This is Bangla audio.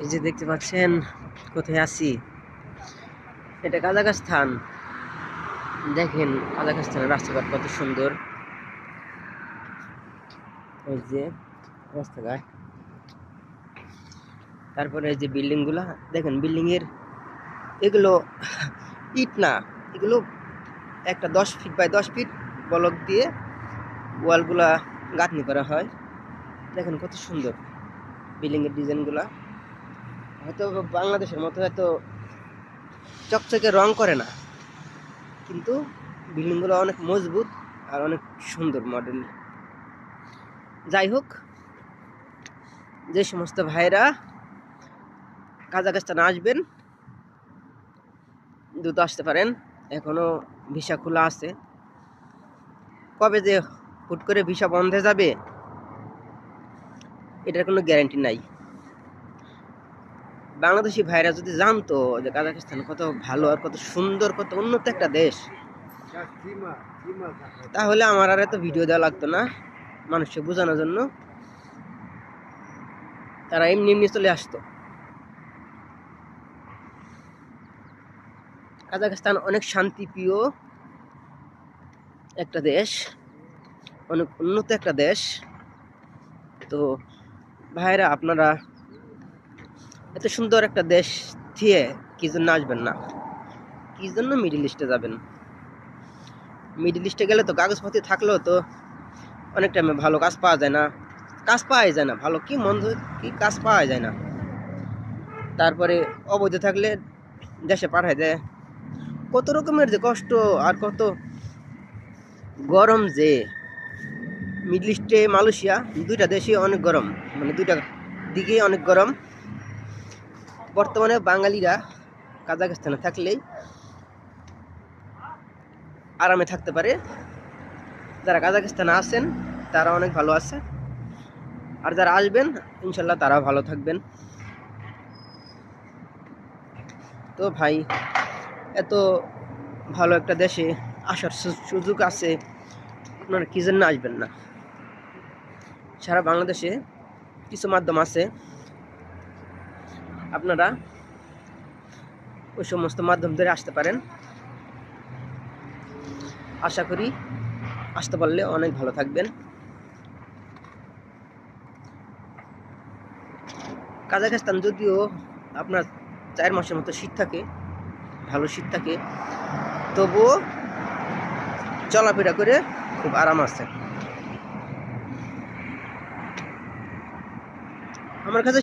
এই যে দেখতে পাচ্ছেন, কোথায় আছি? এটা কাজাখস্তান। দেখেন, কাজাখস্তানের রাস্তাঘাট কত সুন্দর। এই যে রাস্তাঘাট। তারপরে এই যে বিল্ডিংগুলা দেখেন বিল্ডিং এর এগুলো ইট না, এগুলো একটা দশ ফিট বাই দশ ফিট বলক দিয়ে ওয়ালগুলা গাঁথনি করা হয়। দেখেন কত সুন্দর বিল্ডিংয়ের ডিজাইনগুলা। হয়তো বাংলাদেশের মতো হয়তো চকচকে রং করে না। কিন্তু বিল্ডিংগুলো অনেক মজবুত আর অনেক সুন্দর মডেল যাই হোক, যে সমস্ত ভাইরা কাজাখস্তানে আসবেন, দ্রুত আসতে পারেন। এখনও ভিসা খোলা আছে। কবে যে হুট করে ভিসা বন্ধ যাবে, এটার কোনো গ্যারান্টি নাই। বাংলাদেশি ভাইরা যদি জানতো যে কাজাখস্তান কত ভালো আর কত সুন্দর, কত উন্নত একটা দেশ, তাহলে আমার আর এত ভিডিও দেওয়া লাগতো না মানুষকে বোঝানোর জন্য। তারা এমনি এমনি চলে আসতো। কাজাখস্তান অনেক শান্তিপ্রিয় একটা দেশ, অনেক উন্নত একটা দেশ। তো ভাইরা, আপনারা এত সুন্দর একটা দেশ দিয়ে কি জন্য আসবেন না? কি জন্য মিডিল ইস্টে যাবেন? মিডিল ইস্টে গেলে তো কাগজপাতি থাকলেও তো অনেক টাইমে ভালো কাজ পাওয়া যায় না। কাজ পাওয়া যায় না, ভালো কি মন্দ কি কাজ পাওয়া যায় না। তারপরে অবৈধ থাকলে দেশে পাঠায় দেয়। কত রকমের যে কষ্ট আর কত গরম যে মিডল ইস্টে মালয়েশিয়া, দুইটা দেশে অনেক গরম মানে দুইটা দিকেই অনেক গরম। বর্তমানে বাঙালিরা কাজাখস্তানে থাকলেই আরামে থাকতে পারে। যারা কাজাখস্তানে আছেন, তারা অনেক ভালো আছে। আর যারা আসবেন, ইনশাল্লাহ তারাও ভালো থাকবেন। তো ভাই, এত ভালো একটা দেশে আসার সুযোগ আছে, আপনারা কী জন্য আসবেন না? সারা বাংলাদেশে কিছু মাধ্যম আছে আপনারা ওই সমস্ত মাধ্যম ধরে আসতে পারেন। আশা করি আসতে পারলে অনেক ভালো থাকবেন। কাজাখস্তান যদিও আপনার চার মাসের মতো শীত থাকে, ভালো শীত থাকে, তবুও চলাফেরা করে খুব আরাম আছে। আমার কাছে